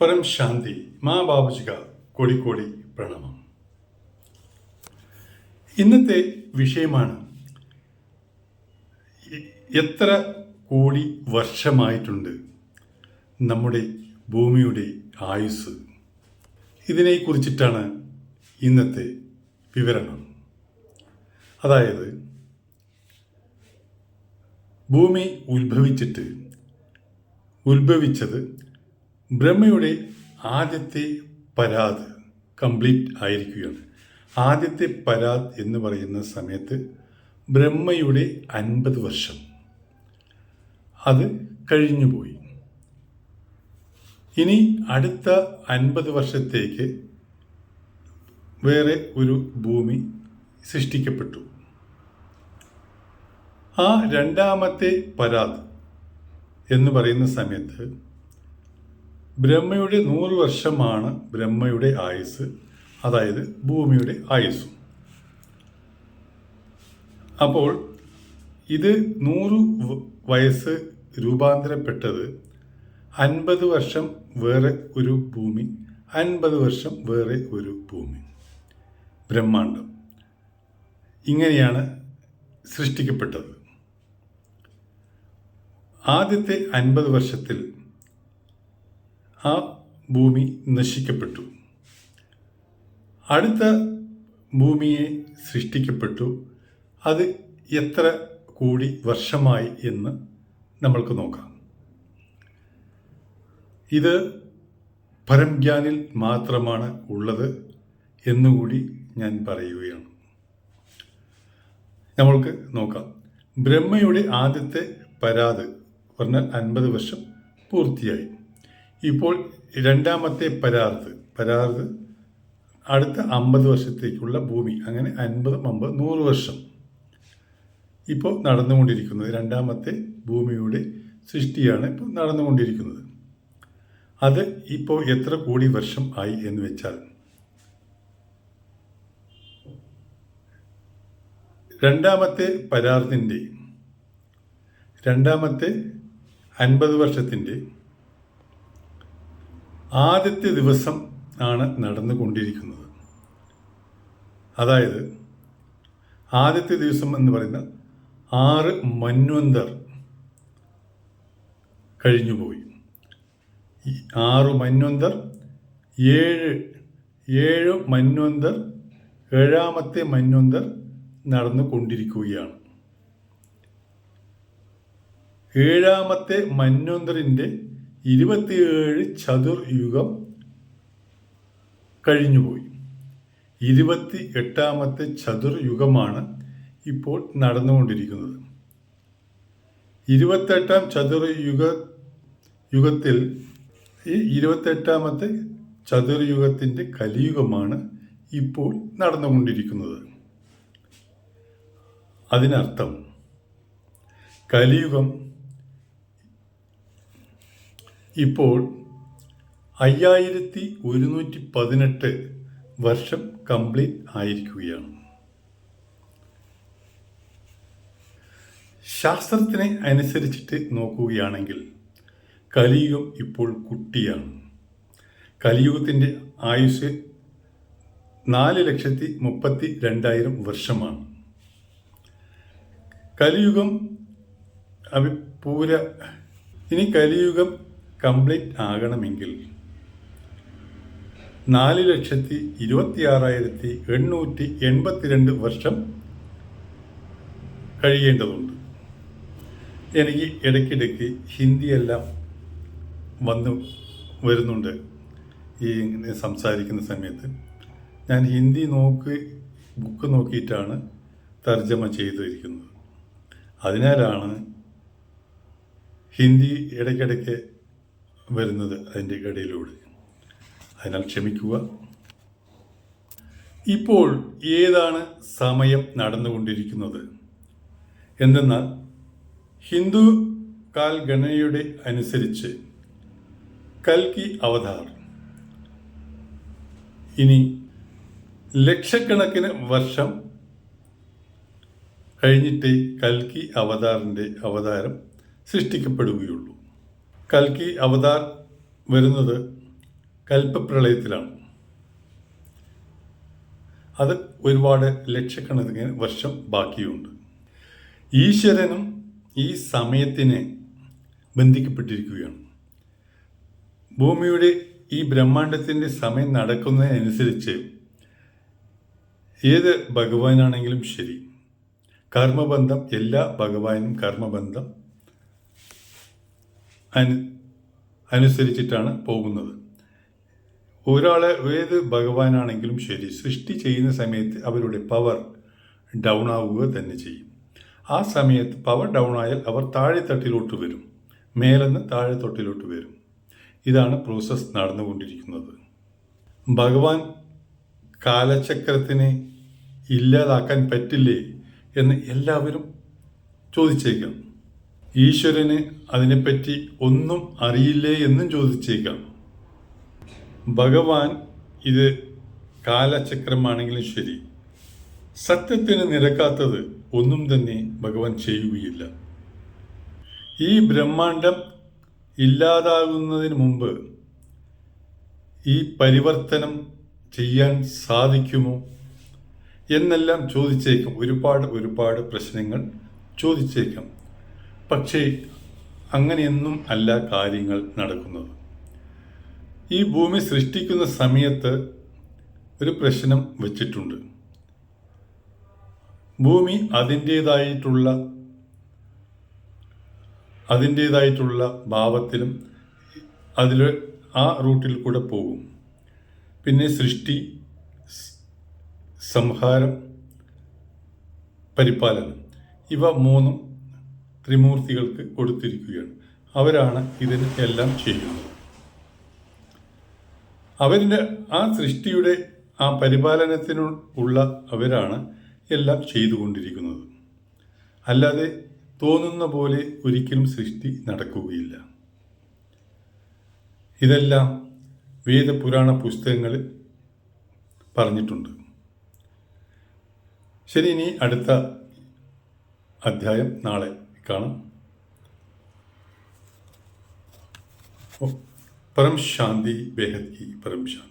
പരം ശാന്തി മാ ബാബുജിക കോടിക്കോടി പ്രണാമം. ഇന്നത്തെ വിഷയമാണ് എത്ര കോടി വർഷമായിട്ടുണ്ട് നമ്മുടെ ഭൂമിയുടെ ആയുസ് ഇതിനെക്കുറിച്ചിട്ടാണ് ഇന്നത്തെ വിവരണം അതായത് ഭൂമി ഉത്ഭവിച്ചിട്ട് ഉത്ഭവിച്ചത് ബ്രഹ്മയുടെ ആദ്യത്തെ പരാത് കംപ്ലീറ്റ് ആയിരിക്കുകയാണ്. ആദ്യത്തെ പരാത് എന്ന് പറയുന്ന സമയത്ത് ബ്രഹ്മയുടെ അൻപത് വർഷം. അത് കഴിഞ്ഞുപോയി ഇനി അടുത്ത അൻപത് വർഷത്തേക്ക് വേറെ ഒരു ഭൂമി സൃഷ്ടിക്കപ്പെട്ടു. ആ രണ്ടാമത്തെ പരാത് എന്ന് പറയുന്ന സമയത്ത് ബ്രഹ്മയുടെ നൂറ് വർഷമാണ് ബ്രഹ്മയുടെ ആയുസ് അതായത് ഭൂമിയുടെ ആയുസ്സും. അപ്പോൾ ഇത് നൂറ് വയസ്സ് രൂപാന്തരപ്പെട്ടത് അൻപത് വർഷം വേറെ ഒരു ഭൂമി അൻപത് വർഷം വേറെ ഒരു ഭൂമി. ബ്രഹ്മാണ്ടം. ഇങ്ങനെയാണ് സൃഷ്ടിക്കപ്പെട്ടത്. ആദ്യത്തെ അൻപത് വർഷത്തിൽ ആ ഭൂമി നശിക്കപ്പെട്ടു. അടുത്ത ഭൂമിയെ സൃഷ്ടിക്കപ്പെട്ടു. അത് എത്ര കൂടി വർഷമായി എന്ന് നമ്മൾക്ക് നോക്കാം. ഇത് പരംജ്ഞാനിൽ മാത്രമാണ് ഉള്ളത് എന്നുകൂടി ഞാൻ പറയുകയാണ്. നമ്മൾക്ക് നോക്കാം. ബ്രഹ്മയുടെ ആദ്യത്തെ പരാത് പറഞ്ഞാൽ അൻപത് വർഷം പൂർത്തിയായി. ഇപ്പോൾ രണ്ടാമത്തെ പരാർത്ത് പരാർത്ത് അടുത്ത അമ്പത് വർഷത്തേക്കുള്ള ഭൂമി അങ്ങനെ അൻപതും അമ്പത് നൂറ് വർഷം. ഇപ്പോൾ നടന്നുകൊണ്ടിരിക്കുന്നത് രണ്ടാമത്തെ ഭൂമിയുടെ സൃഷ്ടിയാണ് ഇപ്പോൾ നടന്നുകൊണ്ടിരിക്കുന്നത്. അത് ഇപ്പോൾ എത്ര കോടി വർഷം ആയി എന്ന് വെച്ചാൽ രണ്ടാമത്തെ പരാർത്തിന്റെ രണ്ടാമത്തെ അൻപത് വർഷത്തിന്റെ ആദ്യത്തെ ദിവസം ആണ് നടന്നുകൊണ്ടിരിക്കുന്നത്. അതായത് ആദ്യത്തെ ദിവസം എന്ന് പറയുന്ന ആറ് മന്വന്തർ കഴിഞ്ഞുപോയി. ആറ് മന്വന്തർ ഏഴ് ഏഴ് മന്വന്തർ ഏഴാമത്തെ മന്വന്തർ നടന്നുകൊണ്ടിരിക്കുകയാണ്. ഏഴാമത്തെ മന്വന്തറിന്റെ ഇരുപത്തിയേഴ് ചതുർ യുഗം കഴിഞ്ഞുപോയി. ഇരുപത്തി എട്ടാമത്തെ ചതുർ യുഗമാണ് ഇപ്പോൾ നടന്നുകൊണ്ടിരിക്കുന്നത്. ഇരുപത്തെട്ടാം ചതുർ യുഗ യുഗത്തിൽ ഈ ഇരുപത്തെട്ടാമത്തെ ചതുർയുഗത്തിന്റെ കലിയുഗമാണ് ഇപ്പോൾ നടന്നുകൊണ്ടിരിക്കുന്നത്. അതിനർത്ഥം കലിയുഗം ഇപ്പോൾ അയ്യായിരത്തി ഒരുന്നൂറ്റി പതിനെട്ട് വർഷം കംപ്ലീറ്റ് ആയിരിക്കുകയാണ്. ശാസ്ത്രത്തിനെ അനുസരിച്ചിട്ട് നോക്കുകയാണെങ്കിൽ കലിയുഗം ഇപ്പോൾ കുട്ടിയാണ്. കലിയുഗത്തിന്റെ ആയുസ് നാല് ലക്ഷത്തി മുപ്പത്തി രണ്ടായിരം വർഷമാണ്. കലിയുഗം അഭി പൂര ഇനി കലിയുഗം കംപ്ലീറ്റ് ആകണമെങ്കിൽ നാല് ലക്ഷത്തി ഇരുപത്തി ആറായിരത്തി എണ്ണൂറ്റി എൺപത്തിരണ്ട് വർഷം കഴിയേണ്ടതുണ്ട്. എനിക്ക് ഇടയ്ക്കിടയ്ക്ക് ഹിന്ദിയെല്ലാം വന്ന് വരുന്നുണ്ട്. ഈ സംസാരിക്കുന്ന സമയത്ത്. ഞാൻ ഹിന്ദി നോക്കി ബുക്ക് നോക്കിയിട്ടാണ് തർജമ ചെയ്തിരിക്കുന്നത്. അതിനാലാണ് ഹിന്ദി ഇടയ്ക്കിടയ്ക്ക് വരുന്നത് അതിന്റെ ഇടയിലൂടെ അതിനാൽ ക്ഷമിക്കുക. ഇപ്പോൾ ഏതാണ് സമയം നടന്നുകൊണ്ടിരിക്കുന്നത്? എന്തെന്നാൽ ഹിന്ദു കാൽ ഗണനയുടെ അനുസരിച്ച് കൽക്കി അവതാർ. ഇനി ലക്ഷക്കണക്കിന് വർഷം കഴിഞ്ഞിട്ടേ കൽക്കി അവതാറിന്റെ അവതാരം സൃഷ്ടിക്കപ്പെടുകയുള്ളൂ. കൽക്കി അവതാർ വരുന്നത് കൽപ്പപ്രളയത്തിലാണ്. അത് ഒരുപാട് ലക്ഷക്കണക്കിന് വർഷം ബാക്കിയുണ്ട്. ഈശ്വരനും ഈ സമയത്തിനെ ബന്ധിക്കപ്പെട്ടിരിക്കുകയാണ്. ഭൂമിയുടെ ഈ ബ്രഹ്മാണ്ടത്തിന്റെ സമയം നടക്കുന്നതിനനുസരിച്ച് ഏത് ഭഗവാനാണെങ്കിലും ശരി. കർമ്മബന്ധം എല്ലാ ഭഗവാനും കർമ്മബന്ധം അനു അനുസരിച്ചിട്ടാണ് പോകുന്നത്. ഒരാളെ ഏത് ഭഗവാനാണെങ്കിലും ശരി സൃഷ്ടി ചെയ്യുന്ന സമയത്ത് അവരുടെ പവർ ഡൗൺ ആവുക തന്നെ ചെയ്യും. ആ സമയത്ത് പവർ ഡൗൺ ആയാൽ അവർ താഴെ താഴെത്തട്ടിലോട്ട് വരും മേലെന്ന് താഴെത്തൊട്ടിലോട്ട് വരും. ഇതാണ് പ്രോസസ്സ് നടന്നുകൊണ്ടിരിക്കുന്നത്. ഭഗവാൻ കാലചക്രത്തിനെ ഇല്ലാതാക്കാൻ പറ്റില്ലേ എന്ന് എല്ലാവരും ചോദിച്ചേക്കാം. ഈശ്വരന് അതിനെപ്പറ്റി ഒന്നും അറിയില്ലേ എന്നും ചോദിച്ചേക്കാം. ഭഗവാൻ ഇത് കാലചക്രമാണെങ്കിലും ശരി. സത്യത്തിന് നിരക്കാത്തത് ഒന്നും തന്നെ ഭഗവാൻ ചെയ്യുകയില്ല. ഈ ബ്രഹ്മാണ്ടം ഇല്ലാതാകുന്നതിന് മുമ്പ് ഈ പരിവർത്തനം ചെയ്യാൻ സാധിക്കുമോ എന്നെല്ലാം ചോദിച്ചേക്കാം. ഒരുപാട് ഒരുപാട് പ്രശ്നങ്ങൾ ചോദിച്ചേക്കാം. പക്ഷേ അങ്ങനെയൊന്നും അല്ല കാര്യങ്ങൾ നടക്കുന്നത്. ഈ ഭൂമി സൃഷ്ടിക്കുന്ന സമയത്ത് ഒരു പ്രശ്നം വച്ചിട്ടുണ്ട്. ഭൂമി അതിന്റേതായിട്ടുള്ള അതിന്റേതായിട്ടുള്ള ഭാവത്തിലും അതിൽ ആ റൂട്ടിൽ കൂടെ പോകും. പിന്നെ സൃഷ്ടി സംഹാരം പരിപാലനം ഇവ മൂന്നും ത്രിമൂർത്തികൾക്ക് കൊടുത്തിരിക്കുകയാണ്. അവരാണ് ഇതിന് എല്ലാം ചെയ്യുന്നത്. അവരിന്റെ ആ സൃഷ്ടിയുടെ ആ പരിപാലനത്തിനു ഉള്ള അവരാണ് എല്ലാം ചെയ്തുകൊണ്ടിരിക്കുന്നത്. അല്ലാതെ തോന്നുന്ന പോലെ ഒരിക്കലും സൃഷ്ടി നടക്കുകയില്ല. ഇതെല്ലാം വേദപുരാണ പുസ്തകങ്ങൾ പറഞ്ഞിട്ടുണ്ട്. ശരി ഇനി അടുത്ത അധ്യായം നാളെ. കാണാം ഓ, പരം ശാന്തി ബേഹദ് കി പരം ശാന്തി